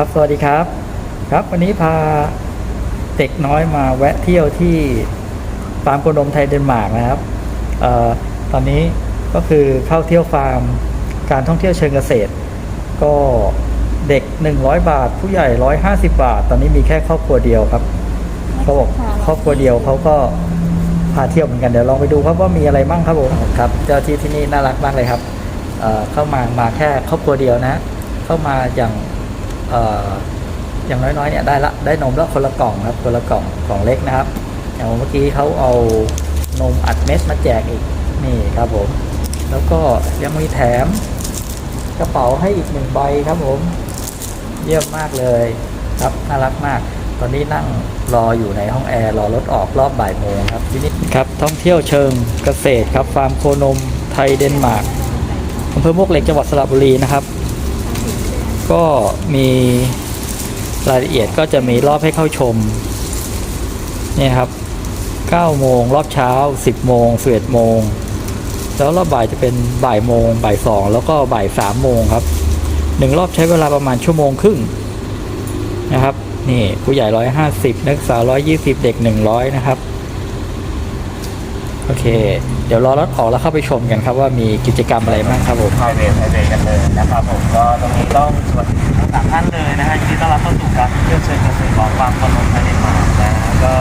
ครับ สวัสดีครับ ครับ วันนี้พาเด็กน้อยมาแวะเที่ยวที่ฟาร์มโคนมไทยเดนมาร์กนะครับเอ่อตอนนี้ก็คือเข้าเที่ยวฟาร์มการท่องเที่ยวเชิงเกษตร ก็เด็ก 100 บาท ผู้ใหญ่ 150 บาท ตอนนี้มีแค่ครอบครัวเดียวครับเขาบอกครอบครัวเดียวเขาก็พาเที่ยวเหมือนกันเดี๋ยวลองไปดูครับว่ามีอะไรบ้างครับผมครับเจ้าที่ที่นี่น่ารักมากเลยครับเอ่อเข้ามามาแค่ครอบครัวเดียวนะ เข้ามาอย่างเอย่างน้อยๆเนี่ยได้ละได้นมแล้วคนละกล่องครับคนละกล่องกล่องเล็กนะครับอย่างเมื่อกี้เขาเอานมอัดเม็ดมาแจกอีกนี่ครับผม แล้วก็ยังมีแถมกระเป๋าให้อีกหนึ่งใบครับผม เยี่ยมมากเลยครับน่ารักมาก ตอนนี้นั่งรออยู่ในห้องแอร์รอรถออกรอบบ่ายโมงครับที่นี่ครับท่องเที่ยวเชิงเกษตรครับฟาร์มโคนมไทยเดนมาร์กอำเภอมวกเหล็กจังหวัดสระบุรีนะครับ ก็มีรายละเอียดก็จะมีรอบให้เข้าชมเนี่ยครับ 9 โมงรอบเช้า 10 โมง11โมง แล้วรอบบ่ายจะเป็นบ่ายโมงบ่ายสองแล้วก็บ่ายสามโมงครับหนึ่งรอบใช้เวลาประมาณชั่วโมงครึ่งนะครับ นี่ผู้ใหญ่ 150 นักศึกษา 120 เด็ก 100 นะครับ โอเค เดี๋ยวรอรถออกแล้วเข้าไปชมกันครับว่ามีกิจกรรมอะไรบ้างครับผมไฮเวย์ไฮเวย์กันเลยนะครับผมก็ตรงนี้ ของฟาร์มคนนมไทยเดนมาร์กนะฮะก็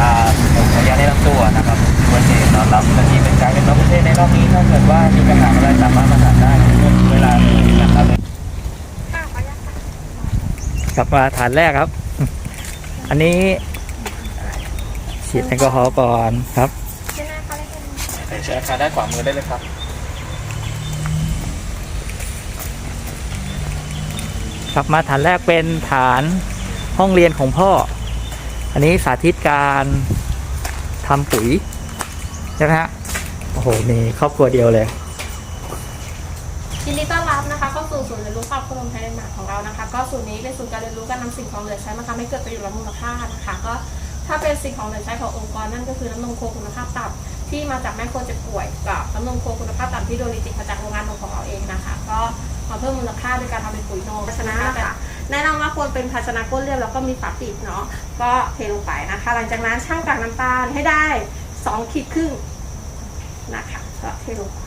อ่าผมขออนุญาตได้รับตัวนะครับผมวันนี้นอนรับหน้าที่เป็นการเป็นนักประเทศในรอบนี้ถ้าเกิดว่ามีปัญหาอะไรสามารถมาถามได้ในช่วงเวลานี้นะครับกลับมาฐานแรกครับ อันนี้ฉีดแอลกอฮอล์ก่อนครับใช้อาคารด้านขวามือได้เลยครับกลับมาฐานแรกเป็นฐาน ห้องเรียนของพ่อ อันนี้สาธิตการทำปุ๋ยใช่ไหมฮะโอ้โหมีครอบครัวเดียวเลยยินดีต้อนรับนะคะเข้าสู่ศูนย์เรียนรู้ความคุ้มไทยเดนมาร์กของเรานะคะ ก็ศูนย์นี้เป็นศูนย์การเรียนรู้การนำสิ่งของเหลือใช้มาทำให้เกิดประโยชน์และมูลค่านะคะ ก็ถ้าเป็นสิ่งของเหลือใช้ขององค์กรนั่นก็คือน้ำนมโคคุณภาพต่ำที่มาจากแม่โคเจ็บป่วยกับน้ำนมโคคุณภาพต่ำที่โดนรีจิตมาจากโรงงานนมของเราเองนะคะ ก็มาเพิ่มมูลค่าโดยการทำเป็นปุ๋ยนมชนะนะคะ แนะนำว่าควรเป็นภาชนะก้นเรียบแล้วก็มีฝาปิดเนาะก็เทลงไปนะคะ หลังจากนั้นช่างกากน้ำตาลให้ได้สองขีดครึ่งนะคะก็เทลงไป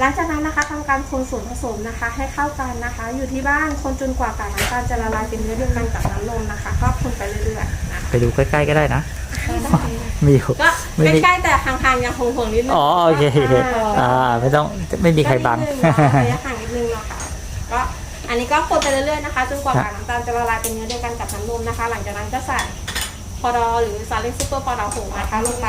หลังจากนั้นนะคะทำการคนส่วนผสมนะคะ ให้เข้ากันนะคะ อยู่ที่บ้านคนจนกว่ากากน้ำตาลจะละลายเป็นเนื้อเดียวกันกับน้ำนมนะคะก็คนไปเรื่อยๆนะคะไปดูใกล้ๆก็ได้นะมีอยู่ก็ไม่มีใกล้ๆแต่ห่างๆยังห่วงๆนิดนึงอ๋อโอเคโอเคอ่าไม่ต้องไม่มีใครบังก็นิดนึเนาะระยะห่างนิดนึงเนาะค่ะก็ อันนี้ก็คนไปเรื่อยๆนะคะจนกว่ากากน้ำตาลจะละลายเป็นเนื้อเดียวกันกับน้ำนมนะคะ หลังจากนั้นก็ใส่พอดอหรือซาเล้งซุปเปอร์พอดอผงนะคะลงไป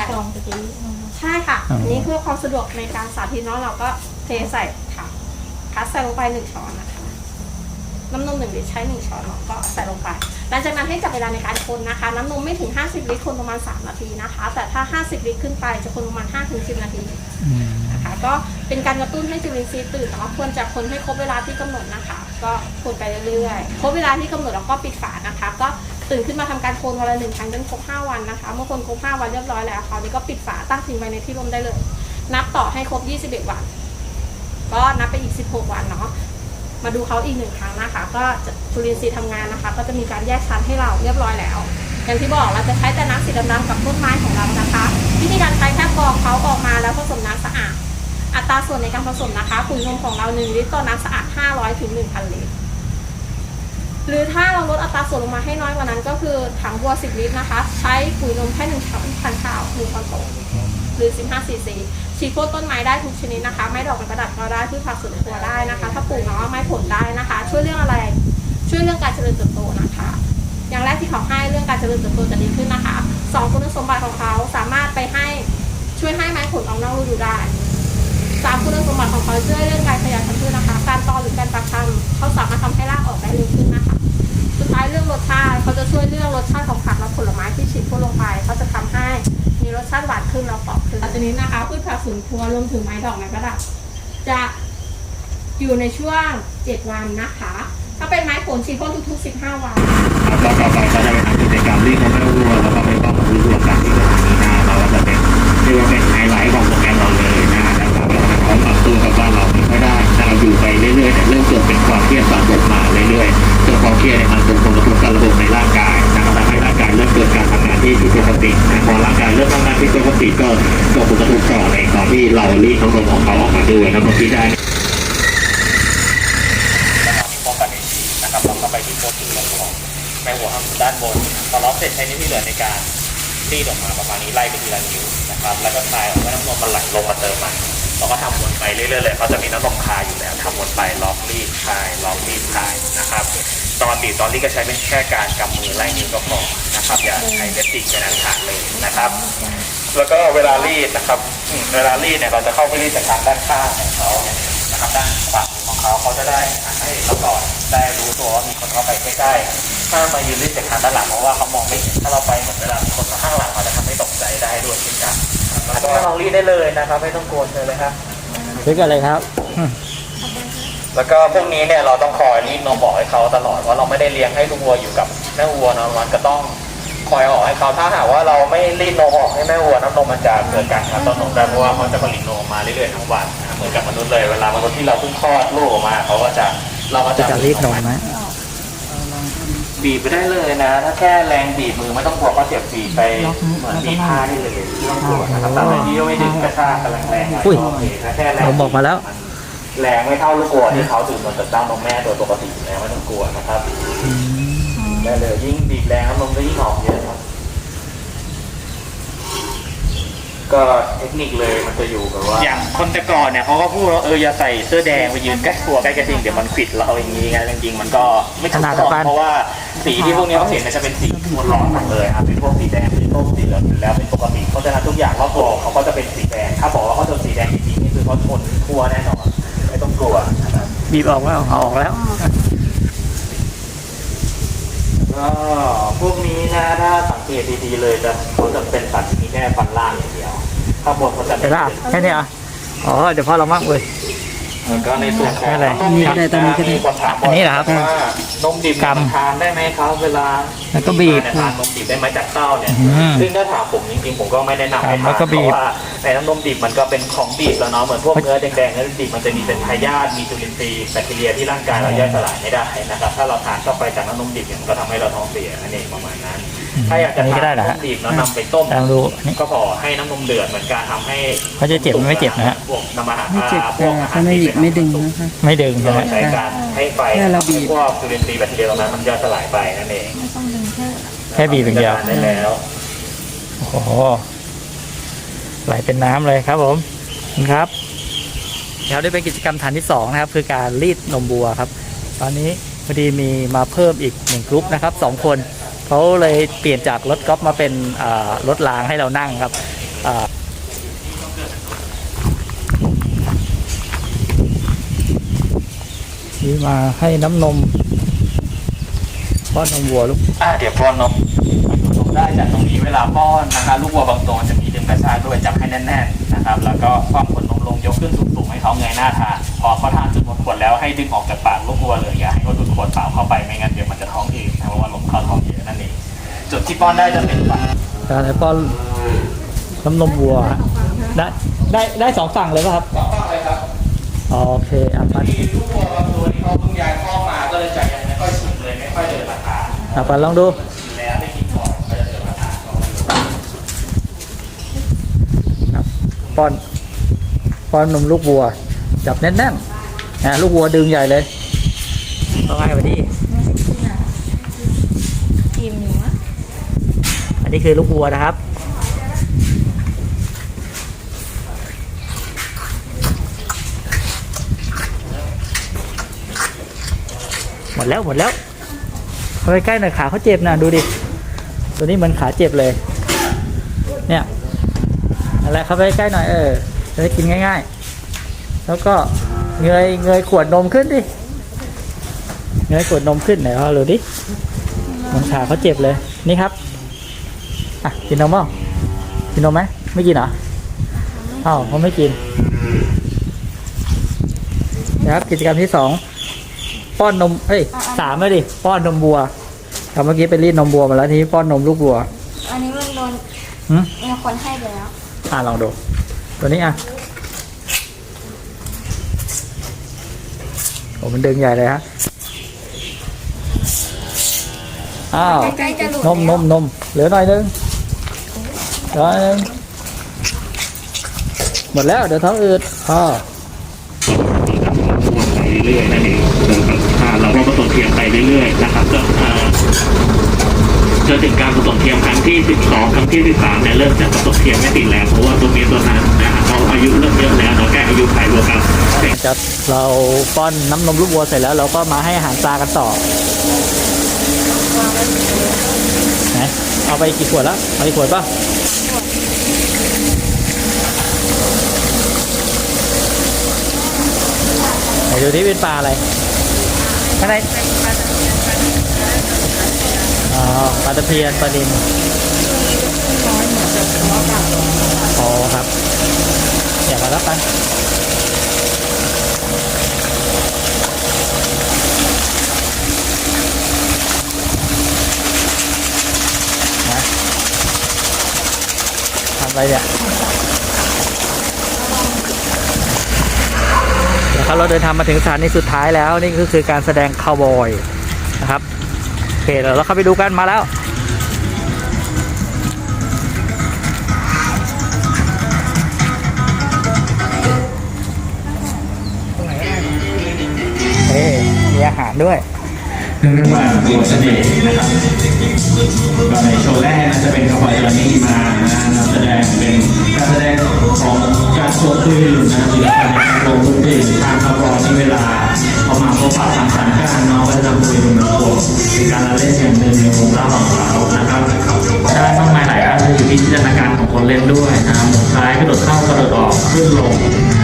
ใช่ค่ะอ๋ออัอันนี้เพื่อความสะดวกในการสาธิตเนาะเราก็เทใส่ค่ะคัดใส่ลงไปหนึ่งช้อนนะคะน้ำนมหนึ่งลิตรใช้หนึ่งช้อนเนาะก็ใส่ลงไป หลังจากนั้นให้จับเวลาในการคนนะคะ น้ำนมไม่ถึง 50 ลิตรคนประมาณ 3 นาทีนะคะ แต่ถ้า 50 ลิตรขึ้นไปจะคนประมาณ 5-10 นาทีนะคะก็เป็นการกระตุ้นให้จุลินทรีย์ตื่นเนาะควรจะคนให้ครบเวลาที่กำหนดนะคะ ก็คนไปเรื่อยๆครบเวลาที่กำหนดแล้วก็ปิดฝานะคะ ก็ตื่นขึ้นมาทำการโคนวันละหนึ่งครั้งจนครบ5วันนะคะ เมื่อคนครบ5วันเรียบร้อยแล้วคราวนี้ก็ปิดฝาตั้งทิ้งไว้ในที่ร่มได้เลย นับต่อให้ครบ 21 วัน ก็นับไปอีก 16 วันเนาะ มาดูเขาอีกหนึ่งครั้งนะคะ ก็จุลินทรีย์ทำงานนะคะ ก็จะมีการแยกชั้นให้เราเรียบร้อยแล้ว อย่างที่บอกเราจะใช้แต่น้ำสีดำๆกับต้นไม้ของเรานะคะ วิธีการใช้แค่กรองเขาออกมาแล้วผสมน้ำสะอาด อัตราส่วนในการผสมนะคะปุ๋ยนมของเรา1ลิตรต่อน้ำสะอาด 500ถึง1,000 ลิตร หรือถ้าเราลดอัตราส่วนลงมาให้น้อยกว่านั้น ก็คือถังบัว 10 ลิตรนะคะ ใช้ปุ๋ยนมแค่1ช้อนพันข้าว1ช้อนโต๊ะ หรือ 15ซีซีฉีดพ่นต้นไม้ได้ทุกชนิดนะคะ ไม้ดอกไม้ประดับก็ได้พืชผักสวนครัวได้นะคะ ถ้าปลูกเนาะไม้ผลได้นะคะ ช่วยเรื่องอะไร ช่วยเรื่องการเจริญเติบโตนะคะ อย่างแรกที่เขาให้เรื่องการเจริญเติบโตจะดีขึ้นนะคะสองคุณสมบัติของเขาสามารถไปให้ช่วยให้ไม้ผลออกนอกฤดูได้สามคุณสมบัติของเขาช่วยเรื่องการขยายพันธุ์พืชนะคะ การตอหรือการปักคำเขาสามารถทำให้รากออกได้เร็วขึ้นนะคะ สุดท้ายเรื่องรสชาติเขาจะช่วยเรื่องรสชาติของผักและผลไม้ที่ฉีดพ่นลงไปเขาจะทำให้ สชาติหวานขึ้นแล้วกรอบขึ้น หลังจากนี้นะคะพืชผักสวนครัวรวมถึงไม้ดอกไม้ประดับจะอยู่ในช่วง 7 วันนะคะ ถ้าเป็นไม้ผลฉีดพ่นทุกๆ 15 วัน ครับแล้วต่อไปก็จะเป็นกิจกรรมรีดนมแม่วัวแล้วก็เป็นต้องรู้รวมกันที่สถานีนาเราก็จะเป็นเรียกว่าเป็นไฮไลท์ของโปรแกรมเรา ด้วยครับรถที่ได้นะครับเราเข้าไปที่โพสต์ที่ลงของหัวห้องด้านบนพอล็อกเสร็จใช้นิ้วที่เหลือในการตีออกมาประมาณนี้ไล่ไปทีละนิ้วนะครับ แล้วก็คลายออกว่าน้ำนมมันไหลลงมาเติมใหม่เราก็ทำวนไปเรื่อยๆเลยเขาจะมีน้ำนมคายอยู่แล้วทำวนไปล็อกรีดคลายล็อกรีดคลายนะครับ ตอนบีบตอนรีดก็ใช้เป็นแค่การกำมือไล่นิ้วก็พอนะครับอย่าใช้เล็บติดกันนั้นขาดเลยนะครับ แล้วก็เวลารีดนะครับอืมเวลารีดเนี่ยเราจะเข้าไปรีดจากทางด้านข้างของเขาเนี่ยนะครับด้านขวามือของเขาเขาจะได้ให้เราก่อนได้รู้ตัวว่ามีคนเข้าไปใกล้ๆถ้ามายืนรีดจากทางด้านหลังเพราะว่าเขามองไม่เห็นถ้าเราไปเหมือนเวลามีคนมาข้างหลังเราจะทำให้ตกใจได้ด้วยเช่นกันแล้วก็ลองรีดได้เลยนะครับ ไม่ต้องกลัวเลยครับซื้อกันเลยครับอืมแล้วก็พวกนี้เนี่ยเราต้องคอยรีดนมบอกให้เขาตลอดว่าเราไม่ได้เลี้ยงให้ลูกวัวอยู่กับแม่วัวนะมันก็ต้อง คอยออกให้เขาถ้าหากว่าเราไม่รีดนมออกให้แม่วัวน้ำนมมันจะเกิดการขาดต้นนมได้เพราะว่าเขาจะผลิตนมมาเรื่อยๆทั้งวันนะเหมือนกับมนุษย์เลยเวลามนุษย์ที่เราเพิ่งคลอดลูกออกมาเขาก็จะเราก็จะจะรีดนมไหมบีบไปได้เลยนะ ถ้าแค่แรงบีบมือไม่ต้องกลัวเขาเจ็บบีบไปเหมือนบีบผ้าได้เลยไม่ต้องกลัวนะครับแต่ที่ไม่ดึงกระชากกำลังแรงๆอุ้ยโอเคถ้าแค่แรงผมบอกมาแล้ว แรงไม่เท่าลูกวัวที่เขาดื่มนมจากเต้านมแม่โดยปกติอยู่แล้วไม่ต้องกลัวนะครับ ได้เลยยิ่งบีบแรงน้ำนมก็ยิ่งออกเยอะครับ ก็เทคนิคเลยมันจะอยู่แบบว่า อย่างคนแต่ก่อนเนี่ยเขาก็พูดว่าเอออย่าใส่เสื้อแดงไปยืนใกล้ตัวใกล้กระทิงเดี๋ยวมันขวิดเราอย่างนี้ไงจริงๆมันก็ไม่ถูกขนาดต้องเดียวกันเพราะว่าสีที่พวกนี้เขาเห็นเนี่ยจะเป็นสีมวลหลอดหมดเลยครับเป็นพวกสีแดงสีส้มสีเหลืองอยู่แล้วเป็นปกติเพราะฉะนั้นทุกอย่างรอบตัวเขาก็จะเป็นสีแดงถ้าบอกว่าเขาโดนสีแดงจริงๆนี่คือเขาทนทั่วแน่นอนไม่ต้องกลัวนะครับบีบออกแล้วเอาออกแล้ว ก็พวก นี้นะถ้าสังเกตดีๆเลยจะเขาจะเป็นสัตว์ที่มีแค่ฟันล่างอย่างเดียวข้างบนเขาจะเดี๋ยวละแค่นี้อะอ๋อเดี๋ยวพ่อเรามั่งเว้ยแล้วก็ในส่วนของแค่อะไรนมดิบได้ตรงนี้ก็ได้ มีคนถามอันนี้เหรอครับ ว่า นมดิบกำ ทานได้ไหมครับ เวลาแล้วก็บีบเนี่ยทานนมดิบได้ไหมจากเต้าเนี่ยอืมซึ่งถ้าถามผมจริงๆผมก็ไม่แนะนำให้กำแล้ทานวก็เพบีบราะว่าในน้ำนมดิบมันก็เป็นของบีบแล้วเนาะเหมือนพวกเนื้อแดงๆเนื้อดิบมันจะมีเป็นพยาธิมีจุลินทรีย์แบคทีเรียที่ร่างกายเราย่อยสลายไม่ได้นะครับถ้าเราทานเข้าไปจากน้ำนมดิบเนี่ยมันก็ทำให้เราท้องเสียนั่นเองประมาณนั้น ถ้าอยากจะอันนี้ทาก็ได้นเหรอฮะน้ำดิบแล้วนำไปต้ม ลองดูอันนี้ก็พอให้น้ำนมเดือดเหมือนกันทำให้เขาจะเจ็บไม่เจ็บนะฮะ พวกน้ำอาหารไม่เจ็บพแต่วกอาหารถ้าไม่หยิบไม่ดึงนะคะ ไม่ดึงก็ใช่ไหมใช้การให้ไฟแค่เราบีบ พวกจุลินทรีย์แบคทีเรียตรงนั้นมันย่อยสลายไปนั่นเองแค่บีบอย่างเดียวได้แล้ว โอ้โหไหลเป็นน้ำเลยครับผมขอบคุณครับเดี๋ยวได้เป็นกิจกรรมฐานที่สองนะครับ คือการรีดนมบัวครับ ตอนนี้พอดีมีมาเพิ่มอีกหนึ่งกลุ่มนะครับสองคน เขาเลยเปลี่ยนจากรถกอล์ฟมาเป็นรถรางให้เรานั่งครับนี่มาให้น้ำนมป้อนนมวัวลูกอ่าเดี๋ยวป้อนนมนมได้จากตรงนี้เวลาป้อนนะคะลูกวัวบางตัวจะมีดึงกระชากด้วยจับให้แน่นๆนะครับ แล้วก็ความขนนมลงยกขึ้นสูงๆให้เขาเงยหน้าทานพอเขาทานจนหมดขวดแล้วให้ดึงออกจากปากลูกวัวเลยอย่าให้เขาดูดขวดเปล่าเข้าไปไม่งั้นเดี๋ยวมันจะท้องอืด เพราะว่าลมเข้าท้องเยอะนั่นเองจุดที่ป้อนได้จะเป็นปากการให้ป้อนน้ำนมวัวฮะได้ได้ได้สองฝั่งเลยป่ะครับก็ป้อนเลยครับโอเคอะปันมีลูกวัวบางตัวที่เขาเพิ่งย้ายข้อกมาก็เลยจะยังไม่ค่อยชินเลยไม่ค่อยเดินราคาอะปันลองดูชินแล้วได้กินก่อนก็จะเดินราคาก็ไม่รู้ครับป้อนป้อนนมลูกวัว จับแน่นๆนะลูกวัวดึงใหญ่เลยต้องให้ไปที่ ทีมหนูอะ อั นนี้คือลูกวัวนะครับ หมดแล้วหมดแล้วเข้าไปใกล้หน่อยขาเขาเจ็บนะดูดิตัวนี้เหมันขาเจ็บเลย เนี่ยอะไรเข้าไปใกล้หน่อยเออจะได้กินง่าย ๆ แล้วก็เงยเงยขวดนมขึ้นดิเงยขวดนมขึ้นไหนเอาดูดิมันขาเขาเจ็บเลยนี่ครับ อะกินนมบ้างกินนมไหมไม่กินเหรออ้าวเขาไม่กินนะครับกิจกรรมที่สองป้อนนมเอ้ยสามเลยดิป้อนนมบัวครับเมื่อกี้ไปรีดนมบัวมาแล้วทีนี้ป้อนนมลูกบัว อันนี้มันโดนหืมมีคนให้ไปแล้วอะลองดู ตัวนี้อะโอ้มันดึงใหญ่เลยฮะอ้าวใกล้ๆจะหลุดนมนมนมเหลือหน่อยนึง เหลือหน่อยนึงหมดแล้วเดี๋ยวท้องอืดพอไปเรื่อยๆนั่นเองทานเราก็ผสมเทียมไปเรื่อยๆนะครับก็อ่าถึงการผสมเทียมครั้งที่ 12 ครั้งที่ 13เนี่ยเริ่มจะผสมเทียมไม่ติดแล้วเพราะว่าตัวนี้ตัวนั้นนะฮะเขาอายุเริ่มเยอะแล้วเนาะแก้อายุไขวัวกันจะเราป้อนน้ำนมลูกวัวเสร็จแล้วเราก็มาให้อาหารปลากันต่อไหนเอาไปกี่ขวดแล้วเอากี่ขวดป่ะ ไหนดูที่เป็นปลาอะไรข้างในอ๋อปลาตะเพียนปลาดินอ๋อครับอย่ามารับกันนะทำอะไรเนี่ยนะครับ เราเดินทางมาถึงสถานีสุดท้ายแล้วนี่ก็คือการแสดงคาวบอยนะครับโอเคเดี๋ยวเราเข้าไปดูกันมาแล้วเฮ้มีอาหารด้วย เรื่องว่าตัวเสน่ห์นะครับก็ในโชว์แรกนะจะเป็นคาร์บอยจานี่มานะนำแสดงเป็นการแสดงของการโชว์คลื่นนะศิลปะในการลงดนตรีทางคาร์บอยที่เวลาเขามาพบปะสังสรรค์กันน้องก็จะนำคุยเป็นโวงเป็นการละเล่นอย่างหนึ่งในวงเล่าของเขานะครับได้มากมายหลายอันเลยอยู่ที่จินตนาการของคนเล่นด้วยนะหมุนซ้ายกระโดดเข้ากระโดดออกขึ้นลง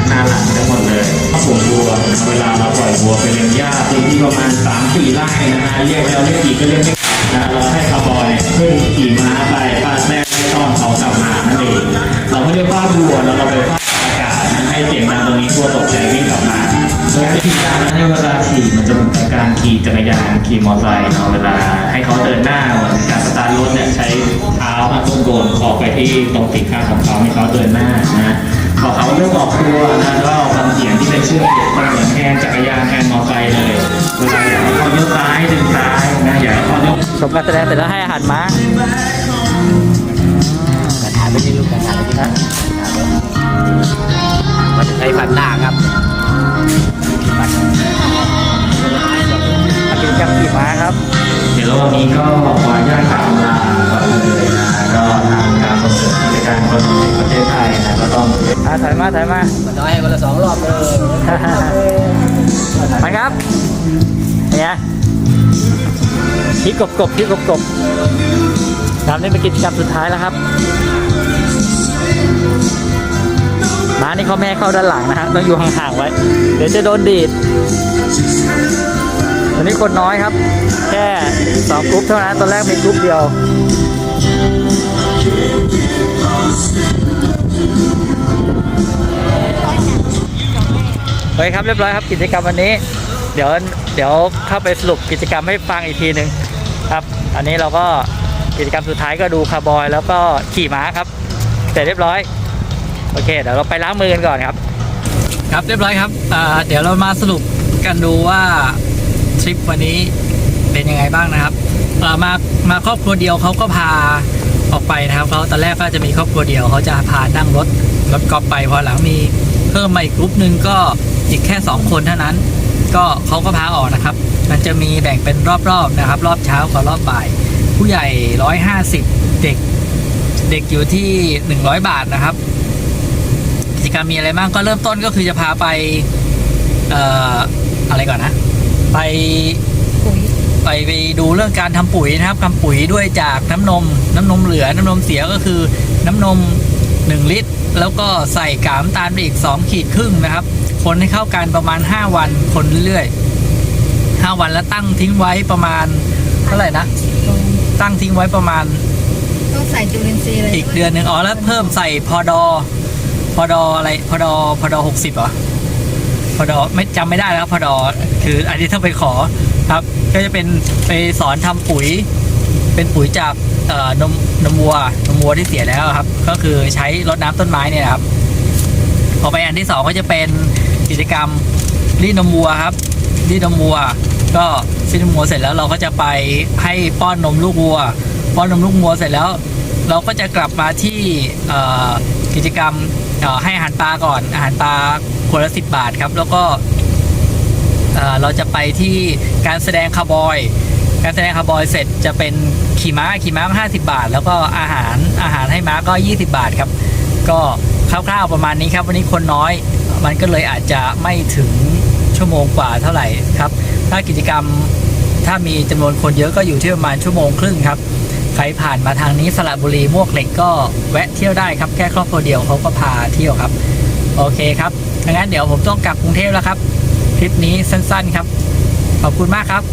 หน้าหลังได้หมดเลยข้าผงวัวเวลาเราปล่อยวัวไปเลี้ยงหญ้าพื้นที่ประมาณ3 4ไร่นะฮะเรียกแล้วเรียกอีกก็เรียกไม่นะเราให้คาร์บอยขึ้นขี่ม้าไปฟาดแม่ให้ต้อนเขากลับมานั่นเองเราไม่ได้ฟาดวัวแล้วเราไปฟาดอากาศนะให้เสียงดังตรงนี้วัวตกใจวิ่งกลับมาโดยวิธีการนั้นให้เวลาขี่มันจะเหมือนการขี่จักรยานขี่มอเตอร์ไซค์เนาะเวลาให้เขาเดินหน้าเหมือนการสตาร์ทรถเนี่ยใช้เท้ามาต้นโกนออกไปที่ตรงตีนข้างของเขาให้เขาเดินหน้านะ พอเขาเริ่มออกตัวนะก็เอาบางเสียงที่เป็นเชือกมันเหมือนแฮนด์จักรยานแฮนด์มอเตอร์ไซค์เลยเวลาอยากให้เขาเลี้ยวซ้ายดึงซ้ายนะอยากให้เขาเลี้ยวชมการแสดงเสร็จแล้วให้อาหารม้าการหาไปที่ลูกการหาไปที่นะมันใช้พันหน้าครับอากิจกรรมขี่ม้าครับ เดี๋ยววันนี้ก็ขออนุญาตกล่าวลาก่อนเลยนะ กบกบที่กบกบครับนี่เป็นกิจกรรมสุดท้ายแล้วครับม้านี่เขาแม่เข้าด้านหลังนะฮะต้องอยู่ห่างๆไว้ เดี๋ยวจะโดนดีดตอนนี้คนน้อยครับ แค่สองกรุ๊ปเท่านั้นตอนแรกมีกรุ๊ปเดียวโอเคครับเรียบร้อยครับกิจกรรมวันนี้ เดี๋ยวเดี๋ยวเข้าไปสรุปกิจกรรมให้ฟังอีกทีหนึ่ง ครับ อันนี้เราก็กิจกรรมสุดท้ายก็ดูคาร์บอยแล้วก็ขี่ม้าครับ เสร็จเรียบร้อย โอเค เดี๋ยวเราไปล้างมือกันก่อนครับ ครับเรียบร้อยครับเดี๋ยวเรามาสรุปกันดูว่าทริปวันนี้เป็นยังไงบ้างนะครับามามาครอบครัวเดียวเขาก็พาออกไปนะครับเขาตอนแรกก็จะมีครอบครัวเดียวเขาจะพานั่งรถรถกอล์ฟไปพอหลังมีเพิ่มมาอีกกลุ่มหนึ่งก็อีกแค่ 2 คนเท่านั้น ก็เขาก็พาออกนะครับ มันจะมีแบ่งเป็นรอบๆนะครับ รอบเช้ากับรอบบ่าย ผู้ใหญ่ 150 เด็กเด็กอยู่ที่ 100 บาทนะครับ กิจกรรมมีอะไรบ้างก็เริ่มต้นก็คือจะพาไปเอ่ออะไรก่อนนะ ไปไปไปดูเรื่องการทำปุ๋ยนะครับทำปุ๋ยด้วยจากน้ำนม น้ำนมเหลือน้ำนมเสียก็คือน้ำนม 1 ลิตร แล้วก็ใส่กากน้ำตาลไปอีก 2 ขีดครึ่งนะครับ คนให้เข้ากันประมาณ 5 วันคนเรื่อยๆ5วันแล้วตั้งทิ้งไว้ประมาณเท่าไหร่นะ ตั้งทิ้งไว้ประมาณต้องใส่จุลินทรีย์อะไรอีกเดือนหนึ่งอ๋อแล้วเพิ่มใส่พอดอพอดออะไรพอดอพอดอหกสิบเหรอพอดอไม่จำไม่ได้แล้วพอดอคืออันนี้ต้องไปขอครับ ก็จะเป็นไปสอนทำปุ๋ย เป็นปุ๋ยจากนมนมวัวนมวัวที่เสียแล้วครับ ก็คือใช้รดน้ำต้นไม้เนี่ยครับพอไปอันที่สองก็จะเป็นกิจกรรมรีดนมวัวครับรีดนมวัว ก็รีดนมวัวเสร็จแล้วเราก็จะไปให้ป้อนนมลูกวัว ป้อนนมลูกวัวเสร็จแล้ว เราก็จะกลับมาที่กิจกรรมให้อาหารปลาก่อน อาหารปลาคนละสิบบาทครับ แล้วก็เอ่อเราจะไปที่การแสดงคาร์บอย การแสดงคาร์บอยเสร็จจะเป็น ขี่ม้าขี่ม้าก็50บาท แล้วก็อาหารอาหารให้ม้าก็ 20 บาทครับ ก็คร่าวๆประมาณนี้ครับ วันนี้คนน้อย มันก็เลยอาจจะไม่ถึงชั่วโมงกว่าเท่าไหร่ครับ ถ้ากิจกรรมถ้ามีจำนวนคนเยอะก็อยู่ที่ประมาณชั่วโมงครึ่งครับ ใครผ่านมาทางนี้สระบุรีมวกเหล็กก็แวะเที่ยวได้ครับ แค่ครอบครัวเดียวเขาก็พาเที่ยวครับ โอเคครับงั้นเดี๋ยวผมต้องกลับกรุงเทพแล้วครับ คลิปนี้สั้นๆครับ ขอบคุณมากครับ